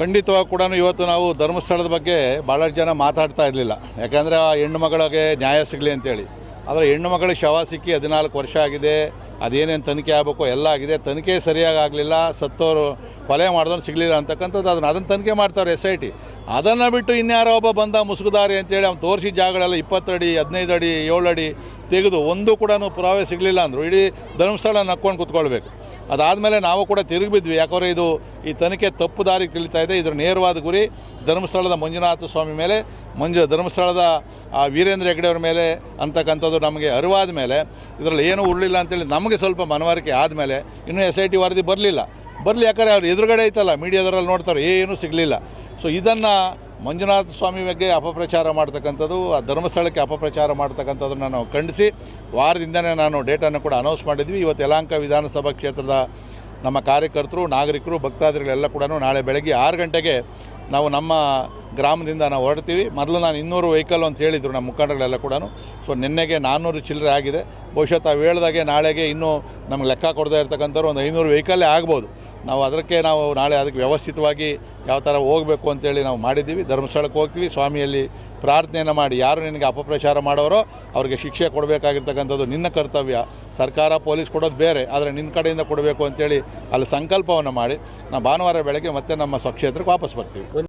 ಖಂಡಿತವಾಗಿ ಕೂಡ ಇವತ್ತು ನಾವು ಧರ್ಮಸ್ಥಳದ ಬಗ್ಗೆ ಭಾಳಷ್ಟು ಜನ ಮಾತಾಡ್ತಾ ಇರಲಿಲ್ಲ. ಯಾಕಂದರೆ ಆ ಹೆಣ್ಣು ಮಗಳಿಗೆ ನ್ಯಾಯ ಸಿಗಲಿ ಅಂತೇಳಿ. ಆದರೆ ಹೆಣ್ಣು ಮಗಳಿಗೆ ಶವ ಸಿಕ್ಕಿ ಹದಿನಾಲ್ಕು ವರ್ಷ ಆಗಿದೆ. ಅದೇನೇನು ತನಿಖೆ ಆಗಬೇಕು ಎಲ್ಲ ಆಗಿದೆ. ತನಿಖೆ ಸರಿಯಾಗಿ ಆಗಲಿಲ್ಲ. ಸತ್ತೋರು ಕೊಲೆ ಮಾಡಿದವ್ರು ಸಿಗಲಿಲ್ಲ ಅಂತಕ್ಕಂಥದ್ದು. ಅದನ್ನು ಅದನ್ನು ತನಿಖೆ ಮಾಡ್ತಾರೆ ಎಸ್ ಐ ಟಿ. ಅದನ್ನು ಬಿಟ್ಟು ಇನ್ಯಾರೋ ಒಬ್ಬ ಬಂದ ಮುಸುಗುದಾರಿ ಅಂತೇಳಿ ಅವ್ನು ತೋರಿಸಿದ ಜಾಗಗಳೆಲ್ಲ ಇಪ್ಪತ್ತಡಿ ಹದಿನೈದು ಅಡಿ ಏಳು ಅಡಿ ತೆಗೆದು ಒಂದು ಕೂಡ ಪುರಾವೆ ಸಿಗಲಿಲ್ಲ ಅಂದರು. ಇಡೀ ಧರ್ಮಸ್ಥಳ ನಕ್ಕೊಂಡು ಕೂತ್ಕೊಳ್ಬೇಕು. ಅದಾದಮೇಲೆ ನಾವು ಕೂಡ ತಿರುಗಿಬಿದ್ವಿ. ಯಾಕಂದರೆ ಇದು ಈ ತನಿಖೆ ತಪ್ಪು ದಾರಿ ತಿಳಿತಾ ಇದೆ. ಇದರ ನೇರವಾದ ಗುರಿ ಧರ್ಮಸ್ಥಳದ ಮಂಜುನಾಥ ಸ್ವಾಮಿ ಮೇಲೆ, ಮಂಜು ಧರ್ಮಸ್ಥಳದ ಆ ವೀರೇಂದ್ರ ಹೆಗ್ಡೆಯವ್ರ ಮೇಲೆ ಅಂತಕ್ಕಂಥದ್ದು ನಮಗೆ ಅರಿವಾದ ಮೇಲೆ, ಇದರಲ್ಲಿ ಏನೂ ಉರಲಿಲ್ಲ ಅಂತೇಳಿ ನಮಗೆ ಸ್ವಲ್ಪ ಮನವರಿಕೆ ಆದಮೇಲೆ ಇನ್ನೂ ಎಸ್ ಐ ಟಿ ವರದಿ ಬರಲಿಲ್ಲ. ಬರಲಿ ಯಾಕಂದರೆ ಅವ್ರು ಎದುರುಗಡೆ ಐತಲ್ಲ, ಮೀಡಿಯಾದವರಲ್ಲಿ ನೋಡ್ತಾರೆ, ಏನೂ ಸಿಗಲಿಲ್ಲ. ಸೊ ಇದನ್ನು ಮಂಜುನಾಥ ಸ್ವಾಮಿ ಬಗ್ಗೆ ಅಪಪ್ರಚಾರ ಮಾಡ್ತಕ್ಕಂಥದ್ದು, ಆ ಧರ್ಮಸ್ಥಳಕ್ಕೆ ಅಪಪ್ರಚಾರ ಮಾಡ್ತಕ್ಕಂಥದ್ದನ್ನು ನಾವು ಖಂಡಿಸಿ, ವಾರದಿಂದನೇ ನಾನು ಡೇಟನ್ನು ಕೂಡ ಅನೌನ್ಸ್ ಮಾಡಿದ್ವಿ. ಇವತ್ತು ಯಲಾಂಕ ವಿಧಾನಸಭಾ ಕ್ಷೇತ್ರದ ನಮ್ಮ ಕಾರ್ಯಕರ್ತರು, ನಾಗರಿಕರು, ಭಕ್ತಾದಿಗಳೆಲ್ಲ ಕೂಡ ನಾಳೆ ಬೆಳಗ್ಗೆ ಆರು ಗಂಟೆಗೆ ನಾವು ನಮ್ಮ ಗ್ರಾಮದಿಂದ ನಾವು ಹೊರಡ್ತೀವಿ. ಮೊದಲು ನಾನು ಇನ್ನೂರು ವೆಹಿಕಲ್ ಅಂತ ಹೇಳಿದರು ನಮ್ಮ ಮುಖಂಡಗಳೆಲ್ಲ ಕೂಡ ಸೊ ನಿನ್ನೆಗೆ ನಾನ್ನೂರು ಚಿಲ್ಲರೆ ಆಗಿದೆ. ಬಹುಶಃ ತಾವು ಹೇಳ್ದಾಗೆ ನಾಳೆಗೆ ಇನ್ನೂ ನಮ್ಗೆ ಲೆಕ್ಕ ಕೊಡದೇ ಇರ್ತಕ್ಕಂಥವ್ರು ಒಂದು ಐನೂರು ವೆಹಿಕಲ್ಲೇ ಆಗ್ಬೋದು. ನಾವು ಅದಕ್ಕೆ ನಾವು ನಾಳೆ ಅದಕ್ಕೆ ವ್ಯವಸ್ಥಿತವಾಗಿ ಯಾವ ಥರ ಹೋಗಬೇಕು ಅಂತೇಳಿ ನಾವು ಮಾಡಿದ್ದೀವಿ. ಧರ್ಮಸ್ಥಳಕ್ಕೆ ಹೋಗ್ತೀವಿ. ಸ್ವಾಮಿಯಲ್ಲಿ ಪ್ರಾರ್ಥನೆಯನ್ನು ಮಾಡಿ ಯಾರು ನಿನಗೆ ಅಪಪ್ರಚಾರ ಮಾಡೋರೋ ಅವ್ರಿಗೆ ಶಿಕ್ಷೆ ಕೊಡಬೇಕಾಗಿರ್ತಕ್ಕಂಥದ್ದು ನಿನ್ನ ಕರ್ತವ್ಯ. ಸರ್ಕಾರ, ಪೊಲೀಸ್ ಕೊಡೋದು ಬೇರೆ, ಆದರೆ ನಿನ್ನ ಕಡೆಯಿಂದ ಕೊಡಬೇಕು ಅಂತೇಳಿ ಅಲ್ಲಿ ಸಂಕಲ್ಪವನ್ನು ಮಾಡಿ ನಾವು ಭಾನುವಾರ ಬೆಳಗ್ಗೆ ಮತ್ತೆ ನಮ್ಮ ಸ್ವಕ್ಷೇತ್ರಕ್ಕೆ ವಾಪಸ್ ಬರ್ತೀವಿ.